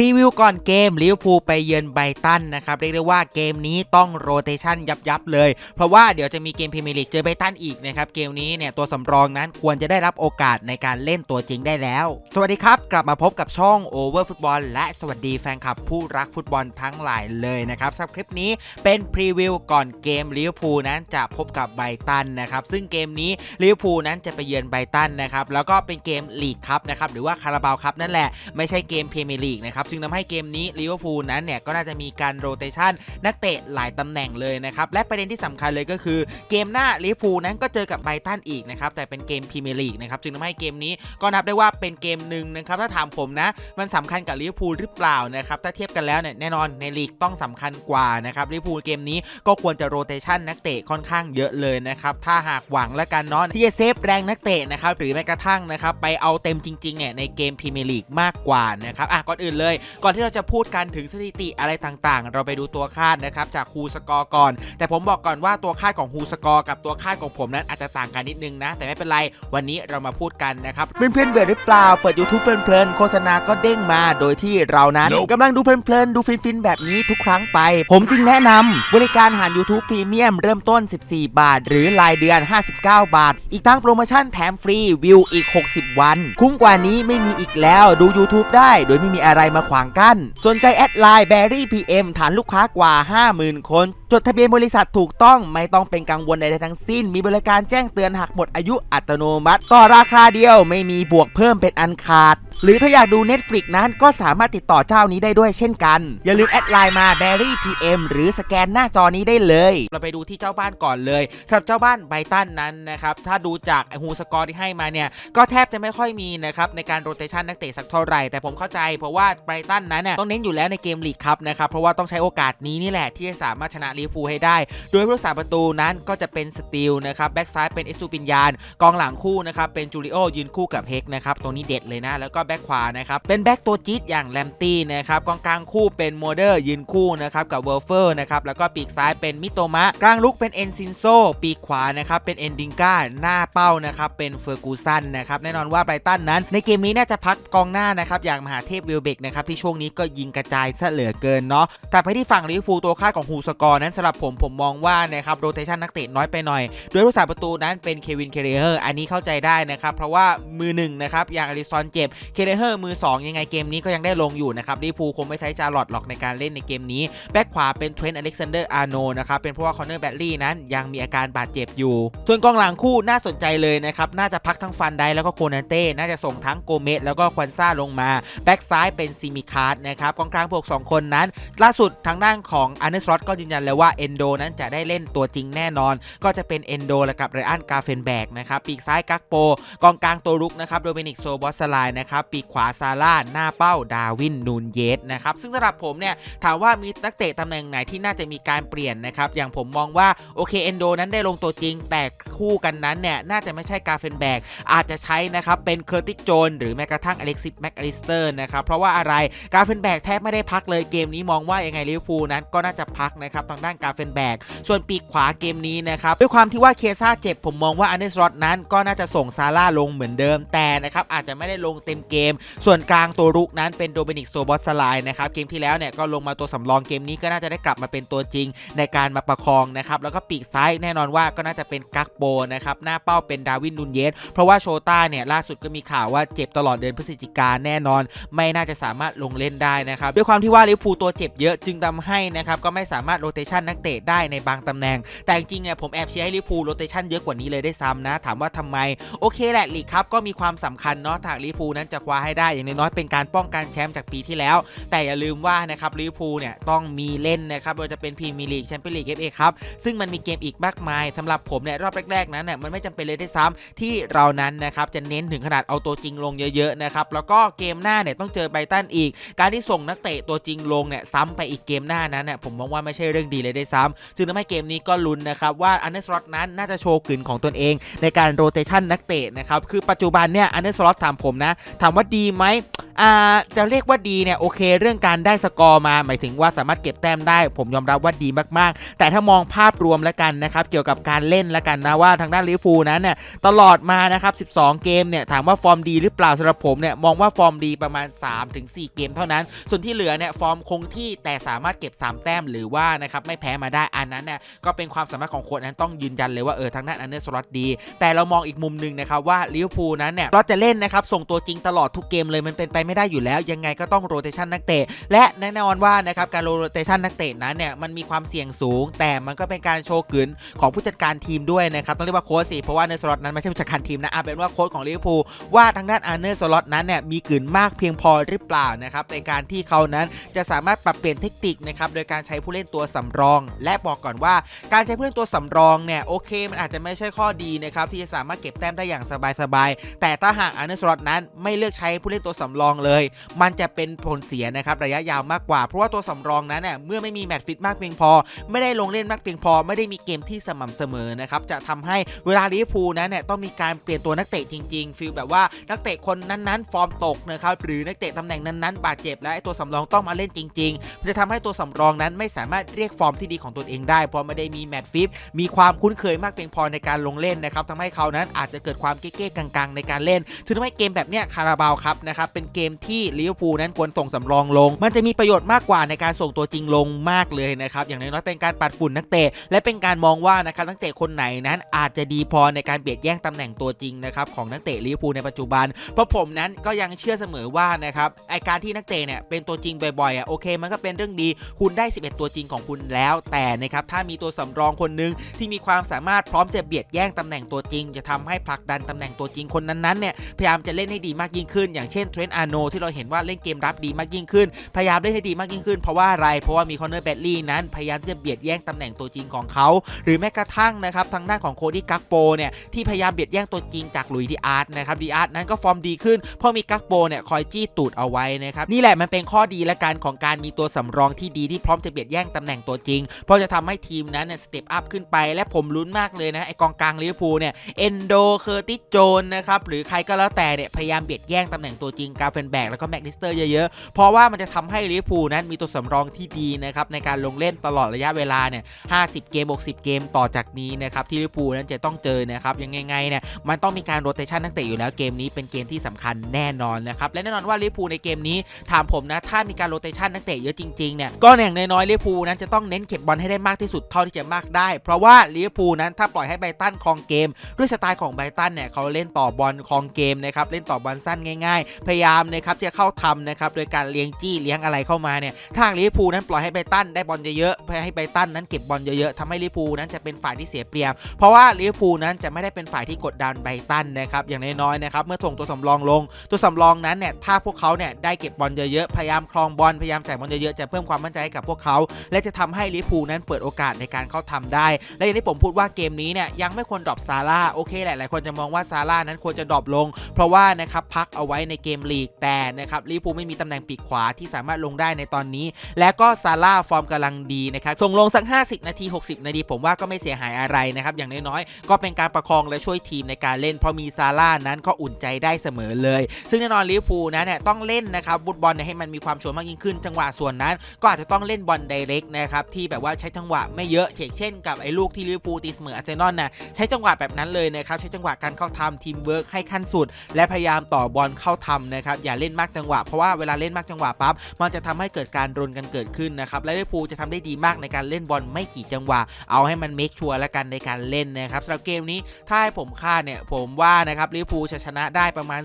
พรีวิวก่อนเกมลิเวอร์พูลไปเยือนไบตันนะครับเรียกได้ว่าเกมนี้ต้องโรเตชันยับยับเลย เพราะว่าเดี๋ยวจะมีเกมพรีเมียร์ลีกเจอไบตันอีกนะครับเกมนี้เนี่ยตัวสำรองนั้นควรจะได้รับโอกาสในการเล่นตัวจริงได้แล้ว สวัสดีครับกลับมาพบกับช่อง Over Football และสวัสดีแฟนคลับผู้รักฟุตบอลทั้งหลายเลยนะครับสำหรับคลิปนี้เป็นพรีวิวก่อนเกมลิเวอร์พูลนั้นจะพบกับไบตันนะครับซึ่งเกมนี้ลิเวอร์พูลนั้นจะไปเยือนไบตันนะครับแล้วก็เป็นเกมลีกคัพนะครับหรือว่าคาราบาวคัพนั่นแหละไม่ใช่เกมพรีเมียร์ลีกนะครับจึงทำให้เกมนี้ลิเวอร์พูลนั้นเนี่ยก็น่าจะมีการโรเตชันนักเตะหลายตำแหน่งเลยนะครับและประเด็นที่สำคัญเลยก็คือเกมหน้าลิเวอร์พูลนั้นก็เจอกับไบตันอีกนะครับแต่เป็นเกมพรีเมียร์ลีกนะครับจึงทำให้เกมนี้ก็นับได้ว่าเป็นเกมหนึ่งนะครับถ้าถามผมนะมันสำคัญกับลิเวอร์พูลหรือเปล่านะครับถ้าเทียบกันแล้วเนี่ยแน่นอนในลีกต้องสำคัญกว่านะครับลิเวอร์พูลเกมนี้ก็ควรจะโรเตชันนักเตะค่อนข้างเยอะเลยนะครับถ้าหากหวังแล้วกันเนาะที่จะเซฟแรงนักเตะนะครับหรือแม้กระทั่งนะครับไปเอาเต็มจริงๆเนี่ยในเกมพรีเมียร์ลีกมากกว่านะครับอะก่อนอื่นเลยก่อนที่เราจะพูดกันถึงสถิติอะไรต่างๆ เราไปดูตัวคาดนะครับจากฮูสกอร์ก่อน แต่ผมบอกก่อนว่าตัวคาดของฮูสกอร์กับตัวคาดของผมนั้นอาจจะต่างกันนิดนึงนะ แต่ไม่เป็นไรวันนี้เรามาพูดกันนะครับเพื่อนๆเบื่อหรือเปล่าเปิด YouTube เพลินๆโฆษณาก็เด้งมาโดยที่เรานั้น Nope กำลังดูเพลินๆดูฟินๆแบบนี้ทุกครั้งไป ผมจึงแนะนำบริการหาร YouTube พรีเมียมเริ่มต้น 14 บาท หรือรายเดือน 59 บาท อีกทั้งโปรโมชั่นแถมฟรีวิวอีก 60 วัน คุ้มกว่านี้ไม่มีอีกแล้วดู YouTube ได้ โดยไม่มีอะไรมาขวางกั้น สนใจแอดไลน์แบรี่พีเอ็มฐานลูกค้ากว่า 50,000 คน จดทะเบียนบริษัทถูกต้องไม่ต้องเป็นกังวลใดๆทั้งสิ้น มีบริการแจ้งเตือนหักหมดอายุอัตโนมัติ ต่อราคาเดียวไม่มีบวกเพิ่มเป็นอันขาด หรือถ้าอยากดู Netflix นั้นก็สามารถติดต่อเจ้านี้ได้ด้วยเช่นกัน อย่าลืมแอดไลน์มา Berry PM หรือสแกนหน้าจอนี้ได้เลย เราไปดูที่เจ้าบ้านก่อนเลยสำหรับเจ้าบ้านไบรตันนั้นนะครับถ้าดูจากฮูสกอร์ที่ให้มาเนี่ยก็แทบจะไม่ค่อยมีนะครับในการโรเตชันนักเตะสักเท่าไหร่แต่ผมเข้าใจเพราะว่าไบรตันนั้นเนี่ยต้องเน้นอยู่แล้วในเกมลีกคัพนะครับเพราะว่าต้องใช้โอกาสนี้นี่แหละที่จะสามารถชนะลิเวอร์พูลให้ได้ โดยผู้รักษาประตูนั้นก็จะเป็นสตีลนะครับแบ็กซ้ายเป็นเอสตูปินยานกองหลังคู่นะครับเป็นจูริโอยืนคู่กับเฮกนะครับตรงนี้เด็ดเลยนะแล้วก็แบ็กขวานะครับเป็นแบ็กตัวจี๊ดอย่างแลมตี้นะครับกองกลางคู่เป็นโมเดอร์ยืนคู่นะครับกับเวอร์เฟอร์นะครับแล้วก็ปีกซ้ายเป็นมิโตมะ กลางลุกเป็นเอนซินโซปีกขวานะครับเป็นเอนดิงกาหน้าเป้านะครับเป็นเฟอร์กูสันนะครับแน่นอนว่าไบรตันนั้น ในเกมนี้น่าจะพักกองหน้านะครับอย่างมหาเทพวิลเบกนะครับที่ช่วงนี้ก็ยิงกระจายซะเหลือเกินเนาะแต่ไปที่ฝั่งลิเวอร์พูลตัวค่าของฮูสกอร์นั้นสำหรับผมผมมองว่านะครับโรเตชันนักเตะน้อยไปหน่อย โดยผู้สาประตูนั้นเป็นเควินเคเรเฮอร์อันนี้เข้าใจได้นะครับเพราะว่ามือหนึ่งนะครับอย่างอลิซอนเจ็บเคเรเฮอร์มือ 2 ยังไงเกมนี้ก็ยังได้ลงอยู่นะครับลิพูคงไม่ใช้จารลอดหรอกในการเล่นในเกมนี้ แบ็คขวาเป็นเทรนต์อเล็กซานเดอร์อาร์โนนะครับเป็นเพราะว่าคอนเนอร์แบตลี่นั้นยังมีอาการบาดเจ็บอยู่ ส่วนกองหลังคู่น่าสนใจเลยนะครับน่าจะพักทั้งฟันไดแล้วก็โคนันเต้น่าจะส่งทั้งโกเมสแล้วก็ควันซ่าลงมาแบ็คซ้ายเป็นซิมิคาร์ดนะครับกองกลางพวกสองคนนั้น ล่าสุดทางด้านของอันเดอร์สล็อตก็ยืนยันเลยว่าเอนโดนั้นจะได้เล่นตัวจริงแน่นอน ก็จะเป็นเอนโดและกับไรอันกาเฟนแบกนะครับปีกซ้ายกักโปกองกลางตัวรุกนะครับโดมินิกโซบอสไลน์นะครับปีกขวาซาร่าหน้าเป้าดาวินนูนเยสนะครับซึ่งสำหรับผมเนี่ยถามว่ามีนักเตะตำแหน่งไหนที่น่าจะมีการเปลี่ยนนะครับอย่างผมมองว่าโอเคเอนโดนั้นได้ลงตัวจริง แต่คู่กันนั้นเนี่ยน่าจะไม่ใช่กาเฟนแบกอาจจะใช้นะครับเป็นเคอร์ติสโจนหรือแม้กระทั่งอเล็กซิสแม็กอลิสเตอร์นะครับเพราะว่าอะไรกาเฟนแบกแทบไม่ได้พักเลยเกมนี้มองว่ายังไงลิเวอร์พูลนั้นก็น่าจะพักนะครับทางด้านกาเฟนแบกส่วนปีกขวาเกมนี้นะครับด้วยความที่ว่าเคซ่าเจ็บผมมองว่าอันเดอร์สล็อตนั้นก็น่าจะส่งซาร่าลงเหมือนเดิมแต่นะครับอาจจะไม่ได้ลงเต็มเกม ส่วนกลางตัวรุกนั้นเป็นโดมินิกโซบอสไลน์นะครับเกมที่แล้วเนี่ยก็ลงมาตัวสำรองเกมนี้ก็น่าจะได้กลับมาเป็นตัวจริงในการมาประคองนะครับแล้วก็ปีกซ้ายแน่นอนว่าก็น่าจะเป็นกักโบนะครับหน้าเป้าเป็นดาวินนูนเยสเพราะว่าโชต้าเนี่ยล่าสุดก็มีข่าวว่าเจ็บตลอดเดือนพฤศจิกาแน่นอน ไม่น่าจะสามารถลงเล่นได้นะครับด้วยความที่ว่าลิเวอร์พูลตัวเจ็บเยอะจึงทำให้นะครับก็ไม่สามารถโรเตชันนักเตะได้ในบางตำแหน่ง แต่จริงเนี่ยผมแอบเชียร์ให้ลิเวอร์พูลโรเตชันเยอะกว่านี้เลยได้ซ้ำนะ ถามว่าทำไม โอเคแหละลีกครับก็มีความสำคัญเนาะถ้าลิเวอร์พูลนั้นจะคว้าให้ได้อย่างน้อยๆเป็นการป้องกันแชมป์จากปีที่แล้ว แต่อย่าลืมว่านะครับลิเวอร์พูลเนี่ยต้องมีเล่นนะครับไม่ว่าจะเป็นพรีเมียร์ลีกแชมเปี้ยนลีกเอฟเอครับซึ่งมันมีเกมอีกมากมายสำหรับผมเนี่ยรอบแรกๆนั้นเนี่ยมันไม่จำเป็นเลยได้วยซ้ำที่เรานั้นนะครับจะเน้นถึงขนาดเอาตัวจริงลงเยอะๆนะครับแล้วก็เกมหน้าเนี่ยต้องเจอไบตันอีก การที่ส่งนักเตะตัวจริงลงเนี่ยซ้ำไปอีกเกมหน้านั้นเนี่ยผมมองว่าไม่ใช่เรื่องดีเลยได้วยซ้ำซึ่งทำให้เกมนี้ก็ลุ้นนะครับว่าอันเดอร์สล็อตนั้นน่าจะโชว์กลิ่นของตนเอง ในการโรเตชันนักเตะนะครับคือปัจจุบันเนี่ยอันเดอร์สล็อตถามผมนะถามว่าดีไหมอ่าจะเรียกว่าดีเนี่ยโอเค เรื่องการได้สกอร์มา หมายถึงว่าสามารถเก็บแต้มได้ ผมยอมรับว่าดีมากๆ แต่ถ้ามองภาพรวมแล้วกันนะครับเกี่ยวกับการเล่นแล้วกันนะว่าทางด้านลิเวอร์พูลนั้นเนี่ยตลอดมานะครับ 12 เกมเนี่ยถามว่าฟอร์มดีหรือเปล่าสำหรับผมเนี่ยมองว่าฟอร์มดีประมาณ 3-4 เกมเท่านั้น ส่วนที่เหลือเนี่ยฟอร์มคงที่แต่สามารถเก็บ 3 แต้มหรือว่านะครับไม่แพ้มาได้อันนั้นเนี่ยก็เป็นความสามารถของโค้ชนั้นต้องยืนยันเลยว่าเออทางด้านอันเดอร์สล็อตดี แต่เรามองอีกมุมหนึ่งนะครับว่าลิเวอร์พูลนั้นเนี่ยเราจะเล่นนะครับส่งตัวจริงตลอดทุกเกมเลยมันเป็นไปไม่ได้อยู่แล้ว ยังไงก็ต้องโรเตชันนักเตะ และแน่นอนว่านะครับการโรเตชันนักเตะนั้นเนี่ยมันมีความเสี่ยงสูง แต่มันก็เป็นการโชว์กลืนของผู้จัดการทีมด้วยนะครับต้องเรียกว่าโค้ชสิเพราะว่าในสล็อตนั้นไม่ใช่ผู้จัดการทีมนะอะเป็นว่าโค้ชของลิเวอร์พูลว่าทางด้านอาร์เนอร์สล็อตนั้นเนี่ยมีกลืนมากเพียงพอหรือเปล่านะครับในการที่เขานั้นจะสามารถปรับเปลี่ยนเทคนิคนะครับโดยการใช้ผู้เล่นตัวสำรอง และบอกก่อนว่าการใช้ผู้เล่นตัวสำรองเนี่ยโอเค มันอาจจะไม่ใช่ข้อดีนะครับที่จะสามารถเก็บแต้มได้อย่างสบายๆแต่ถ้าหากอาร์เนอร์สล็อตนั้นไม่เลือกใช้ผู้เล่นตัวสำรองเลย มันจะเป็นผลเสียนะครับระยะยาวมากกว่า เพราะว่าตัวสำรองนั้นเนี่ยเมื่อไม่มีแมตช์ฟิตมากเพียงพอ ไม่ได้ลงเล่นมากเพียงพอ ไม่ได้มีเกมที่สม่ำเสมอนะครับจะทำให้เวลาลิเวอร์พูลนั้นเนี่ยต้องมีการเปลี่ยนตัวนักเตะจริงๆฟีลแบบว่านักเตะคนนั้นๆ ฟอร์มตกนะครับหรือนักเตะตำแหน่งนั้นๆ บาดเจ็บและไอ้ตัวสำรองต้องมาเล่นจริงๆ จะทำให้ตัวสำรองนั้นไม่สามารถเรียกฟอร์มที่ดีของตนเองได้เพราะไม่ได้มีแมตช์ฟิตมีความคุ้นเคยมากเพียงพอในการลงเล่นนะครับทำให้เขานั้นอาจจะเกิดความเก๊ๆกังๆ ในการเล่นถึงทำให้เกมแบบเนี้ยคาราบาวครับนะครับเป็นเกมที่ลิเวอร์พูลนั้นควรส่งสำรองลง มันจะมีประโยชน์มากกว่าในการส่งตัวจริงลงมากเลยนะครับอย่างน้อยๆเป็นการปัดฝุ่นนักเตะและเป็นการมองว่านะครับนักเตะคนไหนนั้นอาจจะดีพอในการเบียดแย่งตำแหน่งตัวจริงนะครับของนักเตะลิเวอร์พูลในปัจจุบัน เพราะผมนั้นก็ยังเชื่อเสมอว่านะครับไอการที่นักเตะเนี่ยเป็นตัวจริงบ่อยๆอะโอเค มันก็เป็นเรื่องดีคุณได้ 11 ตัวจริงของคุณแล้ว แต่นะครับถ้ามีตัวสำรองคนหนึงที่มีความสามารถพร้อมจะเบียดแย่งตำแหน่งตัวจริง จะทำให้ผลักดันตำแหน่งตัวจริงคนนั้นๆเนี่ยพยายามจะเล่นให้ดีมากยิ่งขึ้น อย่างเช่นเทรนต์อาโนที่เราเห็นว่าเล่นเกมรับดีมากยิ่งขึ้น พยายามเล่นให้ดีมากยิ่งขึ้น เพราะว่าอะไรเพราะว่ามีคอนเนอร์แบดลี่นั้นพยายามจะเบียดแย่งตำแหน่งตัวจริงของเขาหรือแม้กระทั่งนะครับทางด้านของโคดี้กักโปเนี่ยที่พยายามเบียดแย่งตัวจริงจากลุยดีอาร์ตนะครับดีอาร์ตนั้นก็ฟอร์มดีขึ้นเพราะมีกักโปเนี่ยคอยจี้ตูดเอาไว้นะครับนี่แหละมันเป็นข้อดีและการของการมีตัวสำรองที่ดีที่พร้อมจะเบียดแย่งตำแหน่งตัวจริง เพราะจะทำให้ทีมนั้นเนี่ยสเต็ปอัพขึ้นไป และผมลุ้นมากเลยนะไอกองกลางลิเวอร์พูลเนี่ยเอนโดเคอร์ติโจนนะครับหรือใครก็แล้วแต่เนี่ยพยายามเบียดแย่งตำแหน่งตัวจริงกาเฟนแบกแล้วก็แม็กดิสเตอร์เยอะๆ เพราะว่ามันจะทำให้ลิเวอร์พูลนั้นมีตัวสำรองที่ดีนะครับในการลงเล่นตลอดระยะเวลาเนี่ย50 เกม 60 เกมต่อจากนี้นะครับที่ลิเวอร์พูลนั้นจะต้องเจอนะครับยังไงๆเนี่ยมันต้องมีการโรเตชันนักเตะอยู่แล้วเกมนี้เป็นเกมที่สำคัญแน่นอนนะครับและแน่นอนว่าลิเวอร์พูลในเกมนี้ถามผมนะถ้ามีการโรเตชันนักเตะเยอะจริงๆเนี่ยก็อย่างน้อยๆลิเวอร์พูลนั้นจะต้องเน้นเก็บบอลให้ได้มากที่สุดเท่าที่จะมากได้ เพราะว่าลิเวอร์พูลนั้นถ้าปล่อยให้ไบรตันครองเกม ด้วยสไตล์ของไบรตันเนี่ยเขาเล่นต่อบอลครองเกมนะครับเล่นต่อบอลสั้นง่ายๆ พยายามนะครับจะเข้าทำนะครับโดยการเลี้ยงจี้เลี้ยงอะไรเข้ามาเนี่ยทางลิเวอร์พูลนั้นปล่อยให้ไบตันได้บอลเยอะๆเพื่อให้ไบตันนั้นเก็บบอลเยอะๆทำให้ลิเวอร์พูลนั้นจะเป็นฝ่ายที่เสียเปรียบ เพราะว่าลิเวอร์พูลนั้นจะไม่ได้เป็นฝ่ายที่กดดันไบตันนะครับอย่างน้อยๆนะครับเมื่อส่งตัวสำรองลง ตัวสำรองนั้นเนี่ยถ้าพวกเขาเนี่ยได้เก็บบอลเยอะๆพยายามครองบอลพยายามจ่ายบอลเยอะๆจะเพิ่มความมั่นใจให้กับพวกเขา และจะทำให้ลิเวอร์พูลนั้นเปิดโอกาสในการเข้าทำได้ และอย่างที่ผมพูดว่าเกมนี้เนี่ยยังไม่ควรดรอปซาร่าโอเคแหละหลายคนจะมองว่าซาร่านั้นควรจะดรอปลง เพราะว่านะครับพักเอาไว้ในเกมลีกแต่นะครับลิเวอร์พูลไม่มีตำแหน่งปีกขวาที่สามารถลงได้ในตอนนี้ และก็ซาร่าฟอร์มกำลังดีนะครับส่งลงสัก 50 นาที 60 นาทีผมว่าก็ไม่เสียหายอะไรนะครับอย่างน้อยๆ ก็เป็นการประคองและช่วยทีมในการเล่นเพราะมีซาร่านั้นก็อุ่นใจได้เสมอเลย ซึ่งแน่นอนลิเวอร์พูลนั้นเนี่ยต้องเล่นนะครับบุตบอลเนี่ยให้มันมีความชัวร์มากยิ่งขึ้น จังหวะส่วนนั้น ก็อาจจะต้องเล่นบอลไดเรกนะครับที่แบบว่าใช้จังหวะไม่เยอะเช่นกับไอ้ลูกที่ลิเวอร์พูลตีเสมออาร์เซนอลนะใช้จังหวะแบบนั้นเลยนะครับใช้จังหวะการเข้าทำทีมเวิร์กให้ขั้นสุด และพยายามต่อบอลเข้าทำนะครับอย่าเล่นมากจังหวะ เพราะว่าเวลาเล่นมากจังหวะปั๊บมันจะทำให้เกิดการรนกันเกิดขึ้นนะครับและลิเวอร์พูลจะทำได้ดีมากในการเล่นบอลไม่กี่จังหวะ เอาให้มันเมคชัวร์แล้วกันในการเล่นนะครับสำหรับเกมนี้ถ้าให้ผมคาดเนี่ยผมว่านะครับลิเวอร์พูลจะชนะได้ประมาณ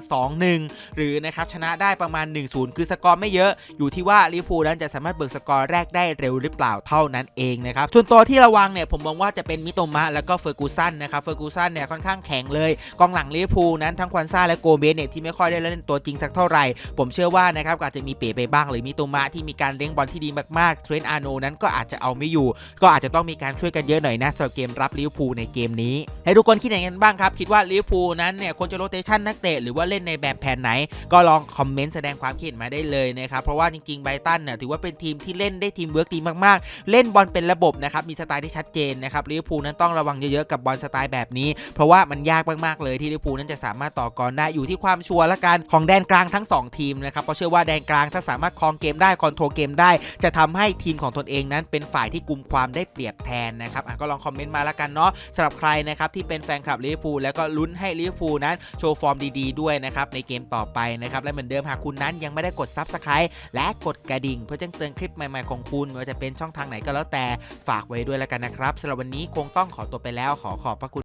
2-1 หรือนะครับชนะได้ประมาณ 1-0 คือสกอร์ไม่เยอะ อยู่ที่ว่าลิเวอร์พูลนั้นจะสามารถเบิกสกอร์แรกได้เร็วหรือเปล่าเท่านั้นเองนะครับส่วนตัวที่ระวังเนี่ยผมมองว่าจะเป็นมิโตมะแล้วก็เฟอร์กูสันนะครับเฟอร์กูสันเนี่ยค่อนข้างแข็งเลยกองหลังลิเวอร์พูลนั้นทั้งควันซ่าและโกเบสเนี่ยที่ไม่ค่อยได้เล่นตัวจริงสักเท่าไหร่ ผมเชื่อว่านะครับอาจจะมีเป๋ไปบ้าง หรือมิโตมะที่มีการเลี้ยงบอลที่ดีมากๆเทรนต์อาโนนั้นก็อาจจะเอาไม่อยู่ ก็อาจจะต้องมีการช่วยกันเยอะหน่อยนะสำหรับเกมรับลิเวอร์พูลในเกมนี้ให้ทุกคนคิดอย่างนั้นบ้างครับคิดว่าลิเวอร์พูลนั้นเนี่ยควรจะโรเตชันนักเตะหรือว่าเล่นในแบบแผนไหน ก็ลองคอมเมนต์แสดงความคิดมาได้เลยนะครับเพราะว่าจริงๆไบรตันเนี่ยถือว่าเป็นทีมที่เล่นได้ทีมเวิร์กดีมากๆ เล่นบอลเป็นระบบนะครับมีสไตล์ที่ชัดเจนนะครับลิเวอร์พูลนั้นต้องระวังเยอะๆกับบอลสไตล์แบบนี้ เพราะว่ามันยากมากๆเลยที่ลิเวอร์พูลนั้นจะสามารถต่อกรได้อยู่ที่ความชัวร์ละกันของแดนกลางทั้งสองทีมนะครับเพราะเชื่อว่าแดนกลางถ้าสามารถครองเกมได้คอนโทรลเกมได้ จะทำให้ทีมของตนเองนั้นเป็นฝ่ายที่กุมความได้เปรียบแทนนะครับก็ลองคอมเมนต์มาล้วกันเนาะสำหรับใครนะครับที่เป็นแฟนคลับลิเวอร์พูลแล้วก็ลุ้นให้ลิเวอร์พูลนั้นโชว์ฟอร์มดีๆด้วยนะครับในเกมต่อไปนะครับและเหมือนเดิมหากคุณนั้นยังไม่ได้กด Subscribe และกดกระดิ่ง เพื่อแจ้งเตือนคลิปใหม่ๆของคุณไม่ว่าจะเป็นช่องทางไหนก็แล้วแต่ฝากไว้ด้วยล้วกันนะครับสำหรับวันนี้คงต้องขอตัวไปแล้วขอขอบพระคุณ